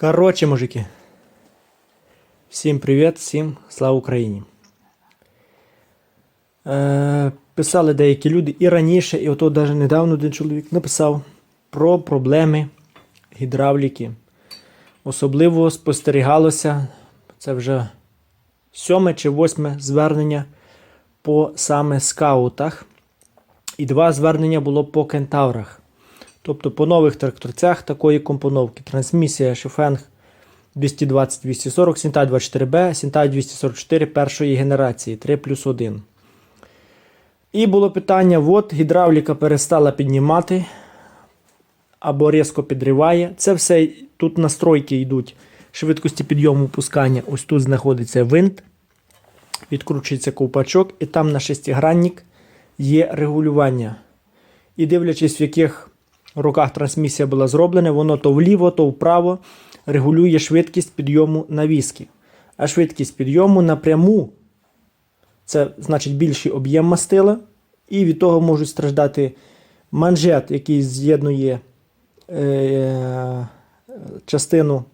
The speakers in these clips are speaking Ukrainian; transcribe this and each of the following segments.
Короче, мужики. Всім привіт, всім слава Україні. Е, писали деякі люди і раніше, і ото навіть недавно один чоловік написав про проблеми гідравліки. Особливо спостерігалося, це вже сьоме чи восьме звернення по саме скаутах. І два звернення було по кентаврах. Тобто по нових тракторцях такої компоновки. Трансмісія Шифенг 220-240, Сінтай 24B, Сінтай 244 першої генерації 3 плюс 1. І було питання: от гідравліка перестала піднімати або різко підриває. Це все тут настройки йдуть швидкості підйому пускання. Ось тут знаходиться винт, відкручується ковпачок, і там на шестигранник є регулювання. І дивлячись, в яких роках трансмісія була зроблена, воно то вліво, то вправо регулює швидкість підйому навіски. А швидкість підйому напряму це значить більший об'єм мастила, і від того можуть страждати манжет, який з'єднує е, частину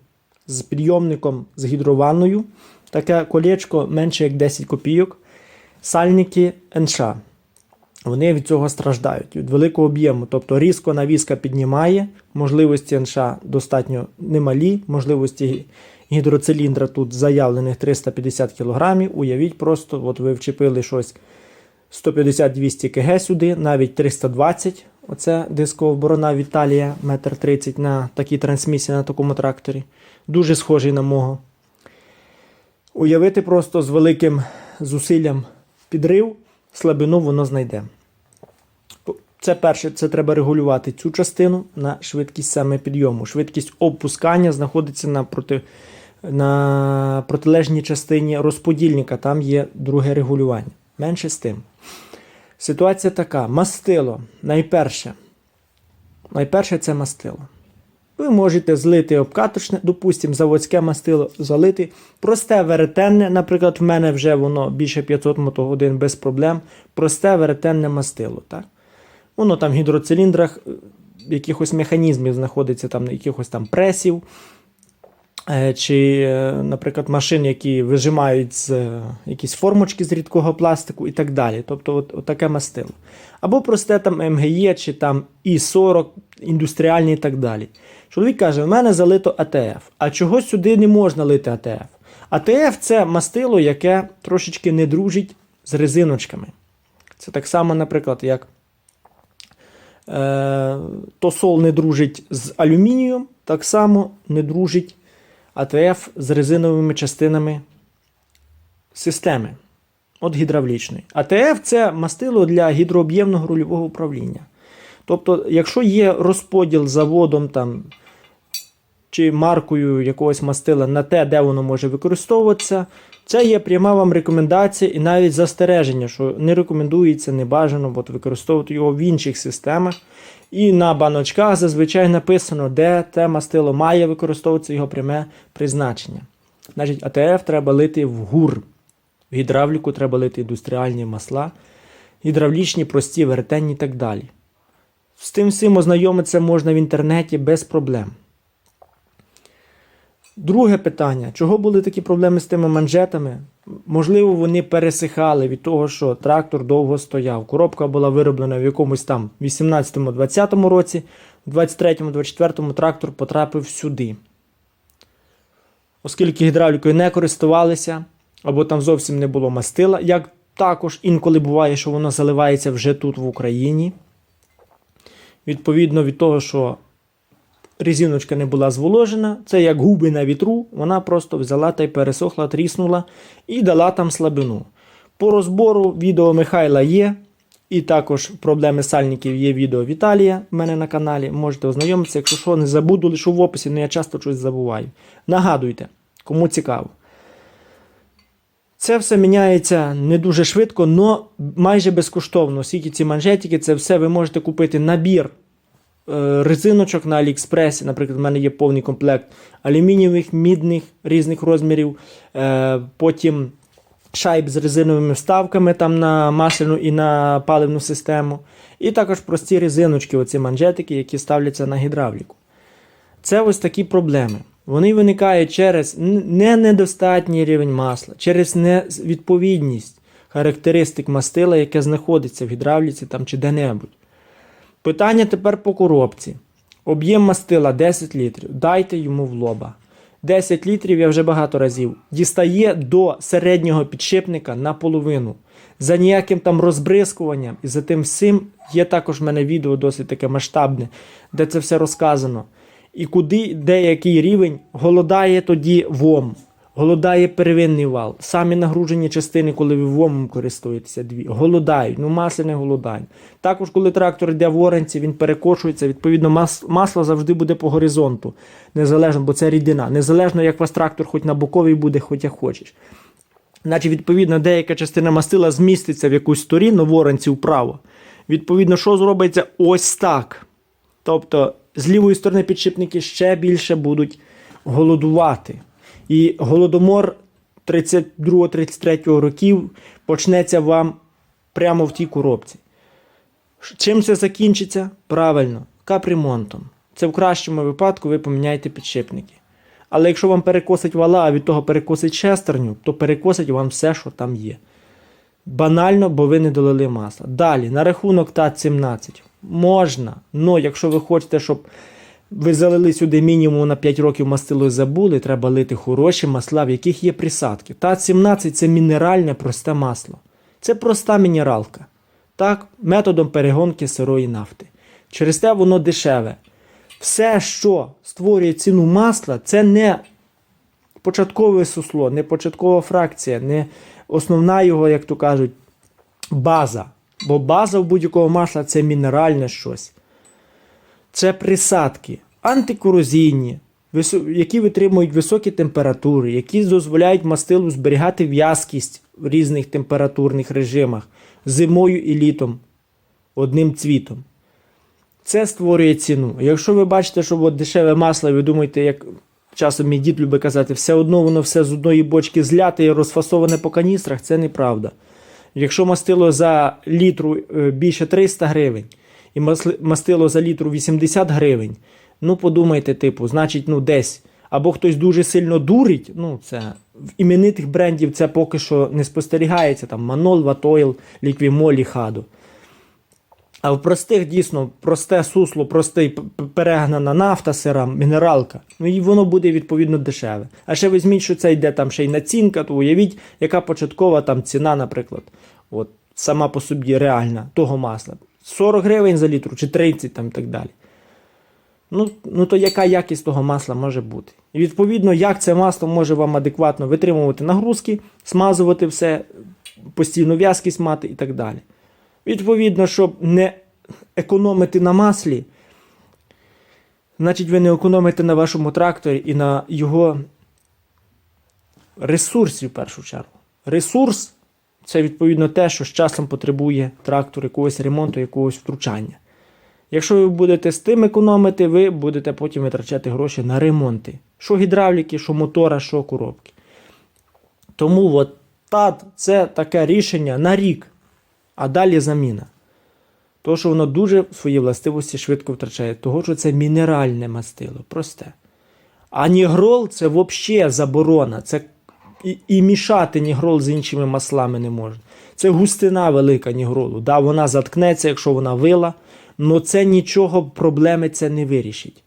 з підйомником з гідрованою. Таке колечко менше як 10 копійок. Сальники НШ. Вони від цього страждають, від великого об'єму. Тобто різко навіска піднімає, можливості НШ достатньо немалі, можливості гідроциліндра тут заявлених 350 кг. Уявіть, просто от ви вчепили щось 150-200 кг сюди, навіть 320 Оце дискова борона Віталія, 1,30 м на такій трансмісії на такому тракторі. Дуже схожий на мого. Уявити просто з великим зусиллям підрив, слабину воно знайде. Це перше, це треба регулювати цю частину на швидкість саме підйому. Швидкість опускання знаходиться на, проти, на протилежній частині розподільника, там є друге регулювання. Менше з тим. Ситуація така: мастило. Найперше. Найперше це мастило. Ви можете злити обкаточне, допустимо, заводське мастило залити. Просте веретенне, наприклад, в мене вже воно більше 500 мотогодин без проблем. Просте веретенне мастило. Так? Воно там в гідроциліндрах е, якихось механізмів знаходиться, там, якихось там пресів. Е, Чи, е, наприклад, машин, які вижимають з якісь формочки з рідкого пластику і так далі. Тобто, от, от таке мастило. Або просте там МГЄ, чи там І40, індустріальні і так далі. Чоловік каже: у мене залито АТФ. А чого сюди не можна лити АТФ? АТФ це мастило, яке трошечки не дружить з резиночками. Це так само, наприклад, як е, тосол не дружить з алюмінієм, так само не дружить АТФ з резиновими частинами системи. От гідравлічної. АТФ це мастило для гідрооб'ємного рульового управління. Тобто, якщо є розподіл заводом там, чи маркою якогось мастила на те, де воно може використовуватися, це є пряма вам рекомендація і навіть застереження, що не рекомендується, не бажано от, використовувати його в інших системах. І на баночках зазвичай написано, де те мастило має використовуватися його пряме призначення. Значить, АТФ треба лити в гур. В гідравліку треба лити індустріальні масла, гідравлічні, прості, веретенні і так далі. З тим всім ознайомитися можна в інтернеті без проблем. Друге питання: чого були такі проблеми з тими манжетами? Можливо, вони пересихали від того, що трактор довго стояв. Коробка була вироблена в якомусь там 18-20 році, в 23-24 трактор потрапив сюди. Оскільки гідравлікою не користувалися, або там зовсім не було мастила, як також інколи буває, що воно заливається вже тут в Україні. Відповідно від того, що резиночка не була зволожена, це як губи на вітру, вона просто взяла та й пересохла, тріснула і дала там слабину. По розбору відео Михайла є, і також проблеми сальників є відео Віталія в мене на каналі. Можете ознайомитися, якщо що, не забуду, лише в описі, але я часто щось забуваю. Нагадуйте, кому цікаво. Це все міняється не дуже швидко, але майже безкоштовно. Оскільки ці манжетики, це все ви можете купити набір е, резиночок на Аліекспресі. Наприклад, в мене є повний комплект алюмінієвих, мідних різних розмірів. Е, потім шайб з резиновими вставками там на масляну і на паливну систему. І також прості резиночки, оці манжетики, які ставляться на гідравліку. Це ось такі проблеми. Вони виникають через не недостатній рівень масла, через невідповідність характеристик мастила, яке знаходиться в гідравліці там чи де-небудь. Питання тепер по коробці. Об'єм мастила 10 літрів. Дайте йому в лоба. 10 літрів я вже багато разів. Дістає до середнього підшипника наполовину. За ніяким там розбризкуванням і за тим всім є також в мене відео досить таке масштабне, де це все розказано. І куди деякий рівень голодає тоді ВОМ, голодає первинний вал. Самі нагружені частини, коли ви ВОМом користуєтеся, дві, голодають, ну масло не голодає. Також, коли трактор йде в оранці, він перекошується, відповідно, мас- масло завжди буде по горизонту, незалежно, бо це рідина. Незалежно, як у вас трактор хоч на боковий буде, хоч як хочеш. Значить, відповідно, деяка частина мастила зміститься в якусь сторінку в оранці вправо. Відповідно, що зробиться ось так. Тобто, з лівої сторони підшипники ще більше будуть голодувати. І голодомор 32-33 років почнеться вам прямо в тій коробці. Чим це закінчиться? Правильно, капремонтом. Це в кращому випадку ви поміняєте підшипники. Але якщо вам перекосить вала, а від того перекосить шестерню, то перекосить вам все, що там є. Банально, бо ви не долили масла. Далі, на рахунок ТАТ-17. Можна, але якщо ви хочете, щоб ви залили сюди мінімум на 5 років мастило і забули, треба лити хороші масла, в яких є присадки. ТАТ-17 це мінеральне просте масло. Це проста мінералка. Так, методом перегонки сирої нафти. Через те воно дешеве. Все, що створює ціну масла, це не початкове сусло, не початкова фракція, не основна його, як то кажуть, база. Бо база в будь-якого масла це мінеральне щось. Це присадки антикорозійні, які витримують високі температури, які дозволяють мастилу зберігати в'язкість в різних температурних режимах зимою і літом одним цвітом. Це створює ціну. Якщо ви бачите, що от дешеве масло, ви думаєте, як часом мій дід любить казати, все одно воно все з одної бочки зляте і розфасоване по каністрах, це неправда. Якщо мастило за літру е, більше 300 гривень і мастило за літру 80 гривень, ну подумайте, типу, значить, ну десь. Або хтось дуже сильно дурить, ну це в іменитих брендів це поки що не спостерігається, там Манол, Ватойл, Ліквімолі, Хадо. А в простих дійсно просте сусло, простий перегнана нафта, сира, мінералка. Ну і воно буде відповідно дешеве. А ще візьміть, що це йде там ще й націнка, то уявіть, яка початкова там ціна, наприклад, от сама по собі реальна того масла. 40 гривень за літру чи 30 там і так далі. Ну, ну то яка якість того масла може бути? І відповідно, як це масло може вам адекватно витримувати нагрузки, смазувати все, постійну в'язкість мати і так далі. Відповідно, щоб не економити на маслі, значить ви не економите на вашому тракторі і на його ресурсі в першу чергу. Ресурс це відповідно те, що з часом потребує трактор якогось ремонту, якогось втручання. Якщо ви будете з тим економити, ви будете потім витрачати гроші на ремонти. Що гідравліки, що мотора, що коробки. Тому от ТАТ це таке рішення на рік, а далі заміна. Тому що воно дуже свої властивості швидко втрачає, того що це мінеральне мастило, просте. А нігрол це взагалі заборона. Це і, і мішати нігрол з іншими маслами не можна. Це густина велика нігролу. Да, вона заткнеться, якщо вона вила, але це нічого проблеми це не вирішить.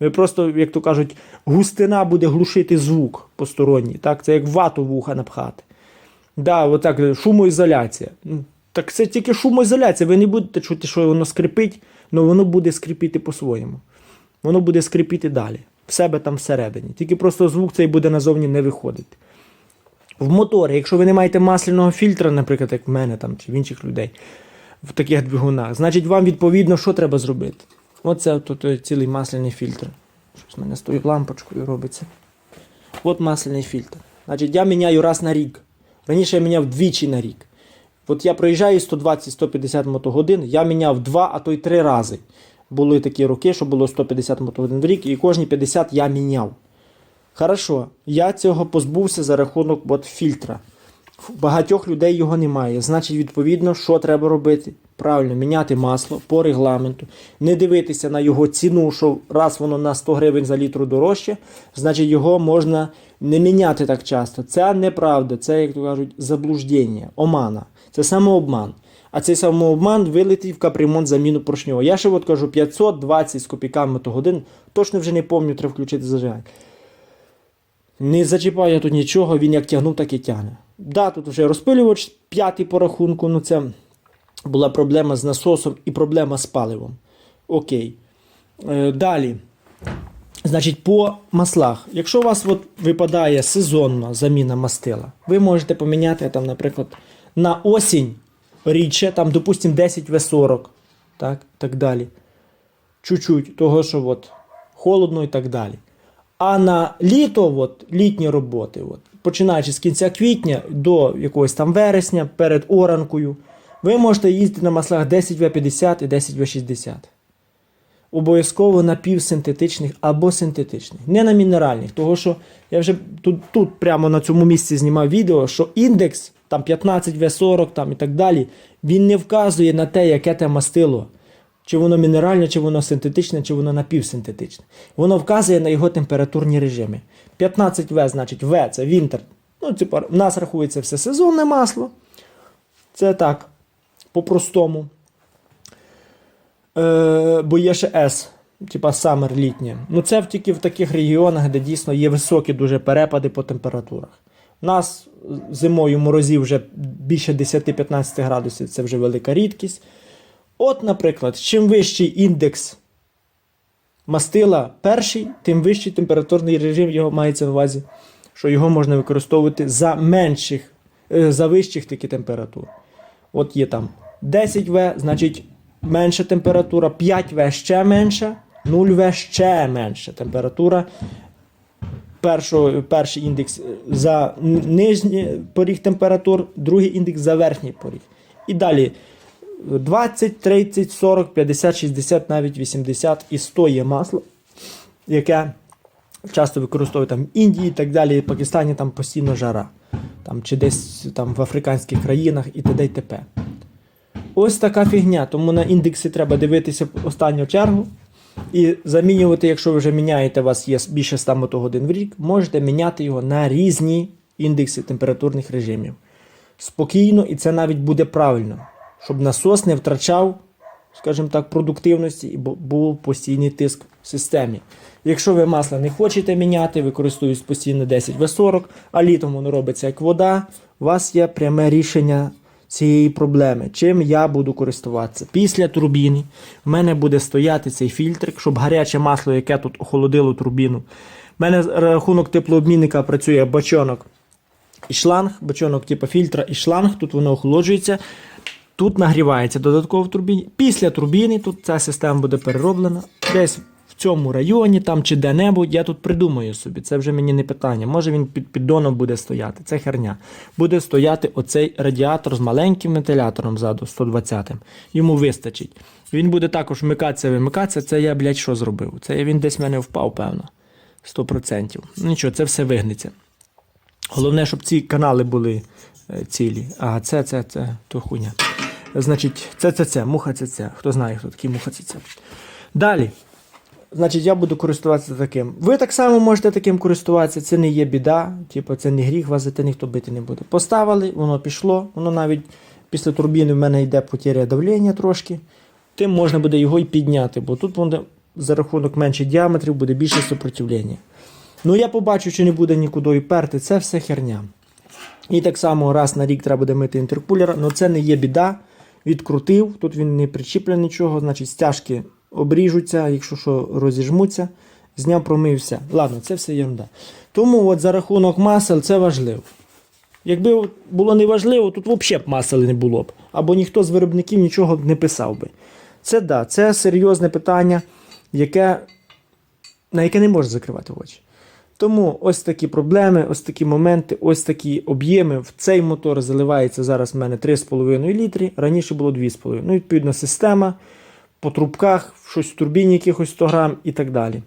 Ви просто, як то кажуть, густина буде глушити звук посторонній. Так? Це як вату вуха напхати. Да, отак, шумоізоляція. Так це тільки шумоізоляція. Ви не будете чути, що воно скрипить, але воно буде скрипіти по-своєму. Воно буде скрипіти далі. В себе там всередині. Тільки просто звук цей буде назовні не виходити. В моторі, якщо ви не маєте масляного фільтра, наприклад, як в мене там, чи в інших людей, в таких двигунах, значить вам відповідно що треба зробити? Оце тут цілий масляний фільтр. Щось в мене тою лампочкою робиться. От масляний фільтр. Значить, я міняю раз на рік. Раніше я міняв двічі на рік. От я проїжджаю 120-150 мотогодин, я міняв два, а то й три рази. Були такі роки, що було 150 мотогодин в рік, і кожні 50 я міняв. Хорошо, я цього позбувся за рахунок от, фільтра. Багатьох людей його немає. Значить, відповідно, що треба робити? правильно міняти масло по регламенту, не дивитися на його ціну, що раз воно на 100 гривень за літру дорожче, значить його можна не міняти так часто. Це неправда, це, як то кажуть, заблуждення, омана. Це самообман. А цей самообман вилетить в капремонт заміну поршнього. Я ще от кажу 520 з копійками мотогодин, точно вже не пам'ятаю, треба включити зажигання. Не зачіпаю я тут нічого, він як тягнув, так і тягне. Да, тут вже розпилювач п'ятий по рахунку, ну це була проблема з насосом і проблема з паливом. Окей. Е, далі. Значить, по маслах. Якщо у вас от випадає сезонна заміна мастила, ви можете поміняти, там, наприклад, на осінь рідше, там, допустимо, 10 В40, так, так далі. Чуть-чуть, того, що от, холодно і так далі. А на літо, от, літні роботи, от, починаючи з кінця квітня до якогось там вересня, перед оранкою, ви можете їздити на маслах 10В50 і 10В60. Обов'язково на півсинтетичних або синтетичних, не на мінеральних. Того що я вже тут, тут прямо на цьому місці знімав відео, що індекс там 15В40 там, і так далі, він не вказує на те, яке те мастило. Чи воно мінеральне, чи воно синтетичне, чи воно напівсинтетичне. Воно вказує на його температурні режими. 15В, значить В це вінтер. Ну, типу, в нас рахується все сезонне масло. Це так, по-простому. Е, бо є ще S, типа Summer літнє. Ну це тільки в таких регіонах, де дійсно є високі дуже перепади по температурах. Нас зимою морозів вже більше 10-15 градусів це вже велика рідкість. От, наприклад, чим вищий індекс мастила перший, тим вищий температурний режим його мається на увазі, що його можна використовувати за менших, е, за вищих таки температур. От є там 10В, значить менша температура, 5В ще менша, 0В ще менша температура. Першого, перший індекс е, за нижній поріг температур, другий індекс за верхній поріг. І далі 20, 30, 40, 50, 60, навіть 80 і 100 є масло, яке часто використовують там в Індії і так далі, і Пакистані там постійно жара. Там, чи десь там в африканських країнах і т.д. і т.п. Ось така фігня. Тому на індекси треба дивитися в останню чергу. І замінювати, якщо ви вже міняєте, у вас є більше 100 мотогодин в рік, можете міняти його на різні індекси температурних режимів. Спокійно, і це навіть буде правильно, щоб насос не втрачав, скажімо так, продуктивності і був постійний тиск в системі. Якщо ви масло не хочете міняти, використовують постійно 10В40, а літом воно робиться як вода, у вас є пряме рішення цієї проблеми. Чим я буду користуватися? Після турбіни в мене буде стояти цей фільтрик, щоб гаряче масло, яке тут охолодило турбіну. У мене рахунок теплообмінника працює бачонок і шланг, бачонок типу фільтра і шланг, тут воно охолоджується. Тут нагрівається додатково в турбіні. Після турбіни тут ця система буде перероблена. Десь цьому районі там чи де-небудь, я тут придумаю собі. Це вже мені не питання. Може він під піддоном буде стояти. Це херня. Буде стояти оцей радіатор з маленьким вентилятором ззаду, 120 м Йому вистачить. Він буде також вмикатися, вимикатися. Це я, блядь, що зробив? Це він десь в мене впав, певно. 100%. Ну нічого, це все вигнеться. Головне, щоб ці канали були е, цілі. А це, це, це, то хуйня. Значить, це, це, це, муха це, це. Хто знає, хто такий муха це, це. Далі. Значить, я буду користуватися таким. Ви так само можете таким користуватися, це не є біда, типу, це не гріх, вас за те ніхто бити не буде. Поставили, воно пішло, воно навіть після турбіни в мене йде потеря давлення трошки. Тим можна буде його і підняти, бо тут буде за рахунок менших діаметрів буде більше супротивлення. Ну я побачу, чи не буде нікуди перти, це все херня. І так само раз на рік треба буде мити інтеркулера, але це не є біда. Відкрутив, тут він не причіплений нічого, значить стяжки обріжуться, якщо що розіжмуться, зняв, промився. Ладно, це все ерунда. Тому от за рахунок масел це важливо. Якби було не важливо, тут взагалі б масел не було б. Або ніхто з виробників нічого б не писав би. Це да, це серйозне питання, яке, на яке не можна закривати очі. Тому ось такі проблеми, ось такі моменти, ось такі об'єми. В цей мотор заливається зараз в мене 3,5 літри, раніше було 2,5. Ну, відповідно, система по трубках, щось в турбіні якихось 100 грам і так далі.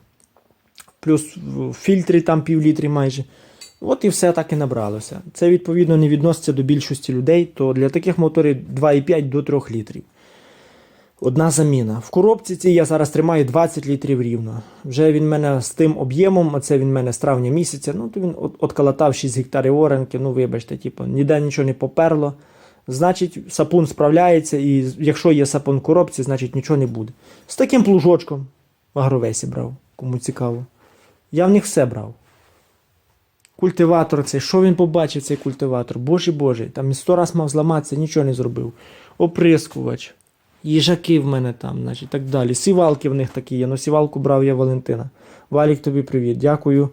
Плюс в фільтрі там пів літрі майже. От і все так і набралося. Це відповідно не відноситься до більшості людей, то для таких моторів 2,5 до 3 літрів. Одна заміна. В коробці цій я зараз тримаю 20 літрів рівно. Вже він в мене з тим об'ємом, а це він мене з травня місяця. Ну, то він от- отколотав 6 гектарів оранки. Ну, вибачте, типу, ніде нічого не поперло. Значить, сапун справляється, і якщо є сапун в коробці, значить нічого не буде. З таким плужочком в агровесі брав, кому цікаво. Я в них все брав. Культиватор цей, що він побачив, цей культиватор? Боже Боже, там і сто раз мав зламатися, нічого не зробив. Оприскувач, їжаки в мене там, значить, так далі. Сівалки в них такі є. Ну, сівалку брав я Валентина. Валік, тобі привіт. Дякую,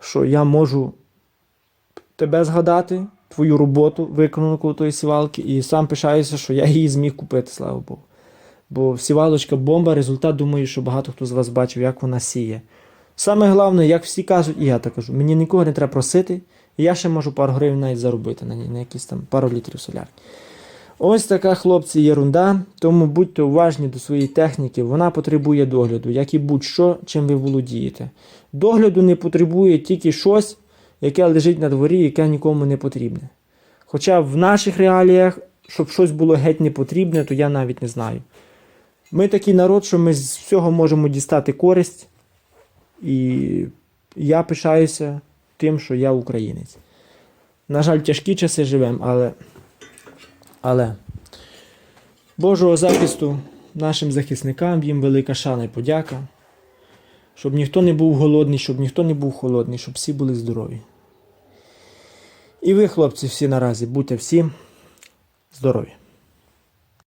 що я можу тебе згадати, твою роботу, виконану тої сівалки, і сам пишаюся, що я її зміг купити, слава Богу. Бо сівалочка бомба, результат, думаю, що багато хто з вас бачив, як вона сіє. Саме головне, як всі кажуть, і я так кажу, мені нікого не треба просити, і я ще можу пару гривень навіть заробити на ній, на якісь там пару літрів солярки. Ось така, хлопці, єрунда, тому будьте уважні до своєї техніки, вона потребує догляду, як і будь-що, чим ви володієте. Догляду не потребує тільки щось, яке лежить на дворі, яке нікому не потрібне. Хоча в наших реаліях, щоб щось було геть не потрібне, то я навіть не знаю. Ми такий народ, що ми з всього можемо дістати користь, і я пишаюся тим, що я українець. На жаль, тяжкі часи живемо, але, але Божого захисту нашим захисникам, їм велика шана і подяка. Щоб ніхто не був голодний, щоб ніхто не був холодний, щоб всі були здорові. І ви, хлопці, всі наразі, будьте всі здорові.